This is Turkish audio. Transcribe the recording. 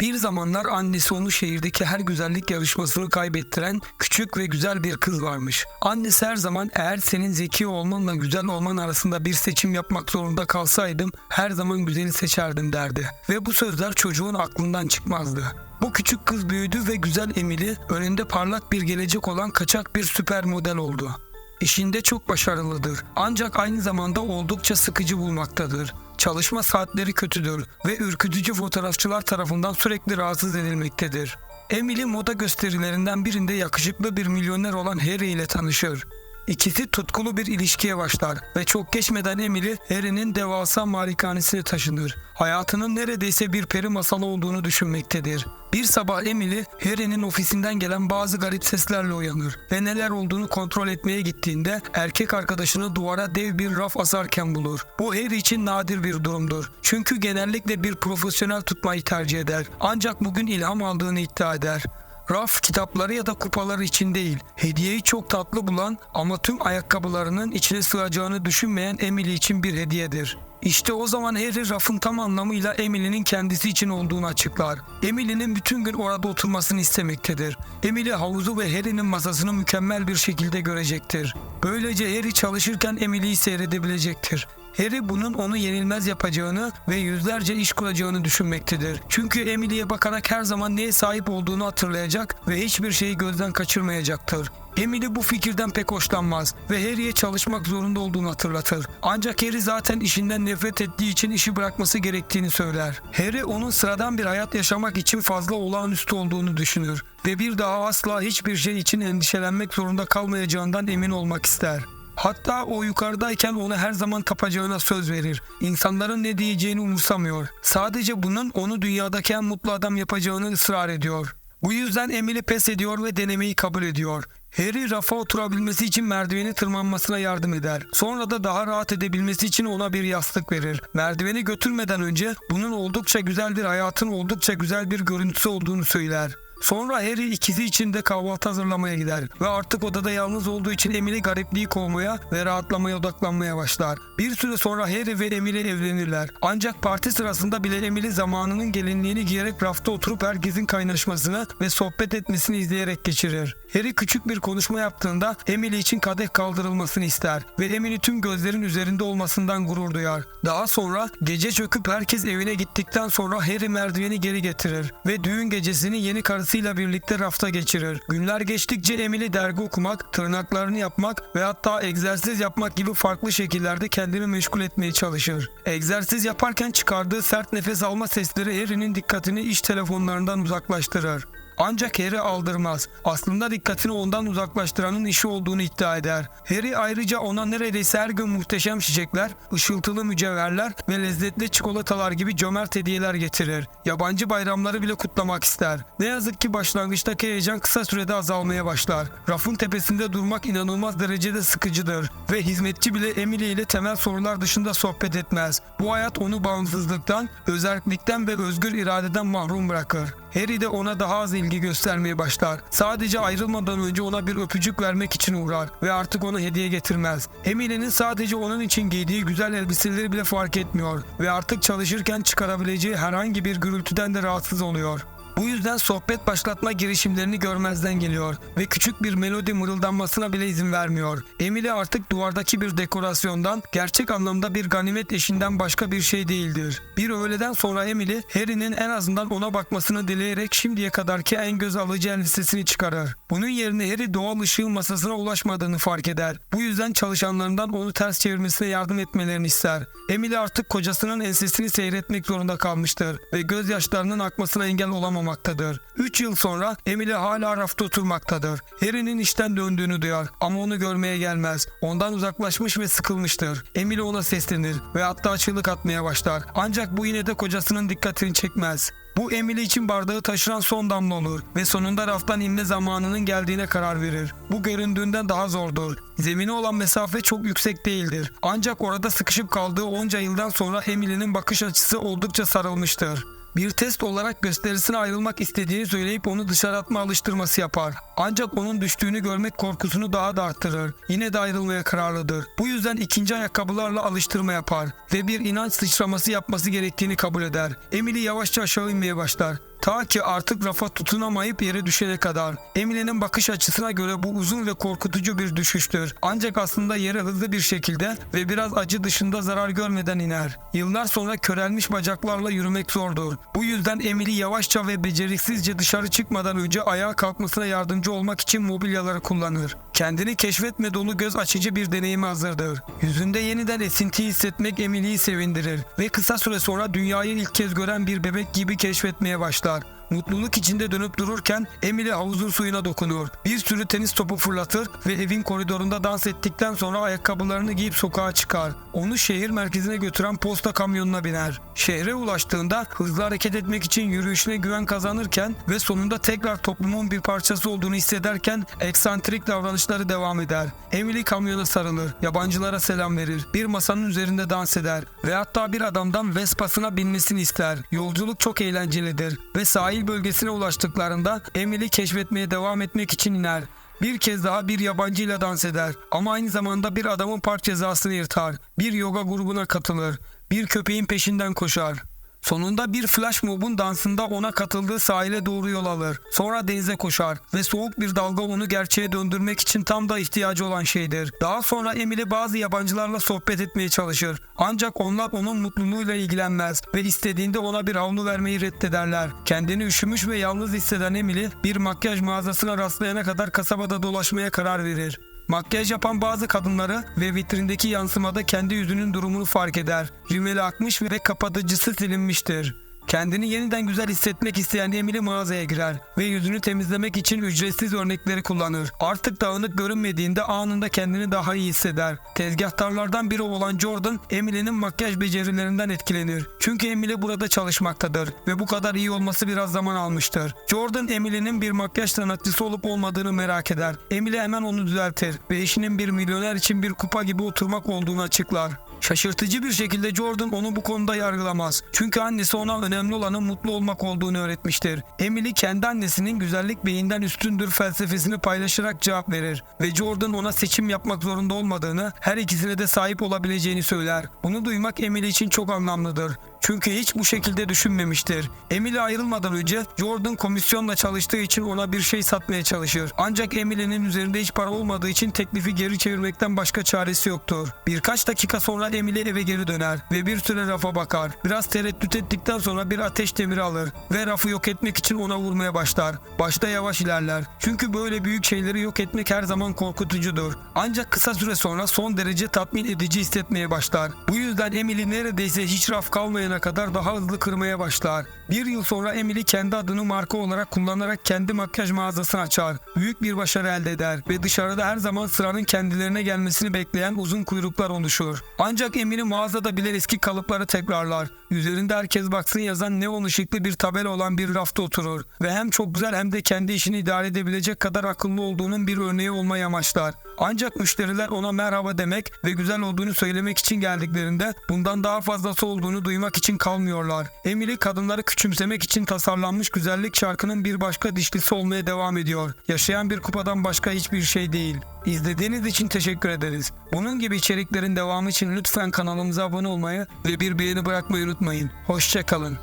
Bir zamanlar annesi onu şehirdeki her güzellik yarışmasını kaybettiren küçük ve güzel bir kız varmış. Annesi her zaman eğer senin zeki olmanla güzel olman arasında bir seçim yapmak zorunda kalsaydım her zaman güzeli seçerdim derdi. Ve bu sözler çocuğun aklından çıkmazdı. Bu küçük kız büyüdü ve güzel Emily önünde parlak bir gelecek olan kaçak bir süper model oldu. İşinde çok başarılıdır ancak aynı zamanda oldukça sıkıcı bulmaktadır. Çalışma saatleri kötüdür ve ürkütücü fotoğrafçılar tarafından sürekli rahatsız edilmektedir. Emily moda gösterilerinden birinde yakışıklı bir milyoner olan Harry ile tanışır. İkisi tutkulu bir ilişkiye başlar ve çok geçmeden Emily Harry'nin devasa malikanesine taşınır. Hayatının neredeyse bir peri masalı olduğunu düşünmektedir. Bir sabah Emily Harry'nin ofisinden gelen bazı garip seslerle uyanır ve neler olduğunu kontrol etmeye gittiğinde erkek arkadaşını duvara dev bir raf asarken bulur. Bu Harry için nadir bir durumdur. Çünkü genellikle bir profesyonel tutmayı tercih eder. Ancak bugün ilham aldığını iddia eder. Raf kitapları ya da kupaları için değil, hediyeyi çok tatlı bulan ama tüm ayakkabılarının içine sığacağını düşünmeyen Emily için bir hediyedir. İşte o zaman Harry rafın tam anlamıyla Emily'nin kendisi için olduğunu açıklar. Emily'nin bütün gün orada oturmasını istemektedir. Emily havuzu ve Harry'nin masasını mükemmel bir şekilde görecektir. Böylece Harry çalışırken Emily'yi seyredebilecektir. Harry bunun onu yenilmez yapacağını ve yüzlerce iş kuracağını düşünmektedir. Çünkü Emily'ye bakarak her zaman neye sahip olduğunu hatırlayacak ve hiçbir şeyi gözden kaçırmayacaktır. Emily bu fikirden pek hoşlanmaz ve Harry'e çalışmak zorunda olduğunu hatırlatır. Ancak Harry zaten işinden nefret ettiği için işi bırakması gerektiğini söyler. Harry onun sıradan bir hayat yaşamak için fazla olağanüstü olduğunu düşünür ve bir daha asla hiçbir şey için endişelenmek zorunda kalmayacağından emin olmak ister. Hatta o yukarıdayken onu her zaman kapacağına söz verir. İnsanların ne diyeceğini umursamıyor. Sadece bunun onu dünyadaki en mutlu adam yapacağını ısrar ediyor. Bu yüzden Emily pes ediyor ve denemeyi kabul ediyor. Harry rafa oturabilmesi için merdiveni tırmanmasına yardım eder. Sonra da daha rahat edebilmesi için ona bir yastık verir. Merdiveni götürmeden önce bunun oldukça güzel bir hayatın oldukça güzel bir görüntüsü olduğunu söyler. Sonra Harry ikisi için de kahvaltı hazırlamaya gider ve artık odada yalnız olduğu için Emily garipliği kovmaya ve rahatlamaya odaklanmaya başlar. Bir süre sonra Harry ve Emily evlenirler. Ancak parti sırasında bile Emily zamanının gelinliğini giyerek rafta oturup herkesin kaynaşmasını ve sohbet etmesini izleyerek geçirir. Harry küçük bir konuşma yaptığında Emily için kadeh kaldırılmasını ister ve Emily tüm gözlerin üzerinde olmasından gurur duyar. Daha sonra gece çöküp herkes evine gittikten sonra Harry merdiveni geri getirir ve düğün gecesini yeni karısıyla birlikte rafta geçirir. Günler geçtikçe Emily dergi okumak, tırnaklarını yapmak ve hatta egzersiz yapmak gibi farklı şekillerde kendini meşgul etmeye çalışır. Egzersiz yaparken çıkardığı sert nefes alma sesleri Harry'nin dikkatini iş telefonlarından uzaklaştırır. Ancak Harry aldırmaz. Aslında dikkatini ondan uzaklaştıranın işi olduğunu iddia eder. Harry ayrıca ona neredeyse her gün muhteşem çiçekler, ışıltılı mücevherler ve lezzetli çikolatalar gibi cömert hediyeler getirir. Yabancı bayramları bile kutlamak ister. Ne yazık ki başlangıçtaki heyecan kısa sürede azalmaya başlar. Rafın tepesinde durmak inanılmaz derecede sıkıcıdır ve hizmetçi bile Emily ile temel sorular dışında sohbet etmez. Bu hayat onu bağımsızlıktan, özellikten ve özgür iradeden mahrum bırakır. Harry de ona daha az ilgi göstermeye başlar. Sadece ayrılmadan önce ona bir öpücük vermek için uğrar ve artık ona hediye getirmez. Emily'nin sadece onun için giydiği güzel elbiseleri bile fark etmiyor ve artık çalışırken çıkarabileceği herhangi bir gürültüden de rahatsız oluyor. Bu yüzden sohbet başlatma girişimlerini görmezden geliyor ve küçük bir melodi mırıldanmasına bile izin vermiyor. Emily artık duvardaki bir dekorasyondan, gerçek anlamda bir ganimet eşinden başka bir şey değildir. Bir öğleden sonra Emily, Harry'nin en azından ona bakmasını dileyerek şimdiye kadarki en göz alıcı elbisesini çıkarır. Bunun yerine Harry doğal ışığın masasına ulaşmadığını fark eder. Bu yüzden çalışanlarından onu ters çevirmesine yardım etmelerini ister. Emily artık kocasının ensesini seyretmek zorunda kalmıştır ve gözyaşlarının akmasına engel olamamaktadır. 3 yıl sonra Emily hala rafta oturmaktadır. Harry'nin işten döndüğünü duyar ama onu görmeye gelmez. Ondan uzaklaşmış ve sıkılmıştır. Emily ona seslenir ve hatta çığlık atmaya başlar. Ancak bu yine de kocasının dikkatini çekmez. Bu Emily için bardağı taşıran son damla olur ve sonunda raftan inme zamanının geldiğine karar verir. Bu göründüğünden daha zordur. Zemine olan mesafe çok yüksek değildir. Ancak orada sıkışıp kaldığı onca yıldan sonra Emily'nin bakış açısı oldukça sarılmıştır. Bir test olarak gösterisine ayrılmak istediğini söyleyip onu dışarı atma alıştırması yapar. Ancak onun düştüğünü görmek korkusunu daha da arttırır. Yine de ayrılmaya kararlıdır. Bu yüzden ikinci ayakkabılarla alıştırma yapar ve bir inanç sıçraması yapması gerektiğini kabul eder. Emily yavaşça aşağı inmeye başlar Ta ki artık rafa tutunamayıp yere düşene kadar. Emily'nin bakış açısına göre bu uzun ve korkutucu bir düşüştür. Ancak aslında yere hızlı bir şekilde ve biraz acı dışında zarar görmeden iner. Yıllar sonra körelmiş bacaklarla yürümek zordur. Bu yüzden Emily yavaşça ve beceriksizce dışarı çıkmadan önce ayağa kalkmasına yardımcı olmak için mobilyaları kullanır. Kendini keşfetme dolu göz açıcı bir deneyime hazırdır. Yüzünde yeniden esintiyi hissetmek Emily'yi sevindirir ve kısa süre sonra dünyayı ilk kez gören bir bebek gibi keşfetmeye başlar. Mutluluk içinde dönüp dururken Emily havuzun suyuna dokunur. Bir sürü tenis topu fırlatır ve evin koridorunda dans ettikten sonra ayakkabılarını giyip sokağa çıkar. Onu şehir merkezine götüren posta kamyonuna biner. Şehre ulaştığında hızlı hareket etmek için yürüyüşüne güven kazanırken ve sonunda tekrar toplumun bir parçası olduğunu hissederken eksantrik davranışları devam eder. Emily kamyona sarılır, yabancılara selam verir, bir masanın üzerinde dans eder ve hatta bir adamdan Vespa'sına binmesini ister. Yolculuk çok eğlencelidir ve sahil bölgesine ulaştıklarında Emily keşfetmeye devam etmek için iner. Bir kez daha bir yabancıyla dans eder ama aynı zamanda bir adamın park cezasını yırtar. Bir yoga grubuna katılır. Bir köpeğin peşinden koşar. Sonunda bir flash mob'un dansında ona katıldığı sahile doğru yol alır. Sonra denize koşar ve soğuk bir dalga onu gerçeğe döndürmek için tam da ihtiyacı olan şeydir. Daha sonra Emily bazı yabancılarla sohbet etmeye çalışır. Ancak onlar onun mutluluğuyla ilgilenmez ve istediğinde ona bir havlu vermeyi reddederler. Kendini üşümüş ve yalnız hisseden Emily bir makyaj mağazasına rastlayana kadar kasabada dolaşmaya karar verir. Makyaj yapan bazı kadınları ve vitrindeki yansımada kendi yüzünün durumunu fark eder. Rimeli akmış ve kapatıcısı silinmiştir. Kendini yeniden güzel hissetmek isteyen Emily mağazaya girer ve yüzünü temizlemek için ücretsiz örnekleri kullanır. Artık dağınık görünmediğinde anında kendini daha iyi hisseder. Tezgahtarlardan biri olan Jordan, Emily'nin makyaj becerilerinden etkilenir. Çünkü Emily burada çalışmaktadır ve bu kadar iyi olması biraz zaman almıştır. Jordan, Emily'nin bir makyaj sanatçısı olup olmadığını merak eder. Emily hemen onu düzeltir ve eşinin bir milyoner için bir kupa gibi oturmak olduğunu açıklar. Şaşırtıcı bir şekilde Jordan onu bu konuda yargılamaz. Çünkü annesi ona önemli olanın mutlu olmak olduğunu öğretmiştir. Emily kendi annesinin güzellik beyinden üstündür felsefesini paylaşarak cevap verir ve Jordan ona seçim yapmak zorunda olmadığını, her ikisine de sahip olabileceğini söyler. Bunu duymak Emily için çok anlamlıdır. Çünkü hiç bu şekilde düşünmemiştir. Emily ayrılmadan önce Jordan komisyonla çalıştığı için ona bir şey satmaya çalışır. Ancak Emily'nin üzerinde hiç para olmadığı için teklifi geri çevirmekten başka çaresi yoktur. Birkaç dakika sonra Emily eve geri döner ve bir süre rafa bakar. Biraz tereddüt ettikten sonra bir ateş demiri alır ve rafı yok etmek için ona vurmaya başlar. Başta yavaş ilerler. Çünkü böyle büyük şeyleri yok etmek her zaman korkutucudur. Ancak kısa süre sonra son derece tatmin edici hissetmeye başlar. Bu yüzden Emily neredeyse hiç raf kalmayana kadar daha hızlı kırmaya başlar. Bir yıl sonra Emily kendi adını marka olarak kullanarak kendi makyaj mağazasını açar. Büyük bir başarı elde eder ve dışarıda her zaman sıranın kendilerine gelmesini bekleyen uzun kuyruklar oluşur. Ancak Emily mağazada bile eski kalıpları tekrarlar. Üzerinde herkes baksın yazan neon ışıklı bir tabela olan bir rafta oturur ve hem çok güzel hem de kendi işini idare edebilecek kadar akıllı olduğunun bir örneği olmayı amaçlar. Ancak müşteriler ona merhaba demek ve güzel olduğunu söylemek için geldiklerinde bundan daha fazlası olduğunu duymak için kalmıyorlar. Emily kadınları küçümsemek için tasarlanmış güzellik şarkının bir başka dişlisi olmaya devam ediyor. Yaşayan bir kupadan başka hiçbir şey değil. İzlediğiniz için teşekkür ederiz. Bunun gibi içeriklerin devamı için lütfen kanalımıza abone olmayı ve bir beğeni bırakmayı unutmayın. Hoşçakalın.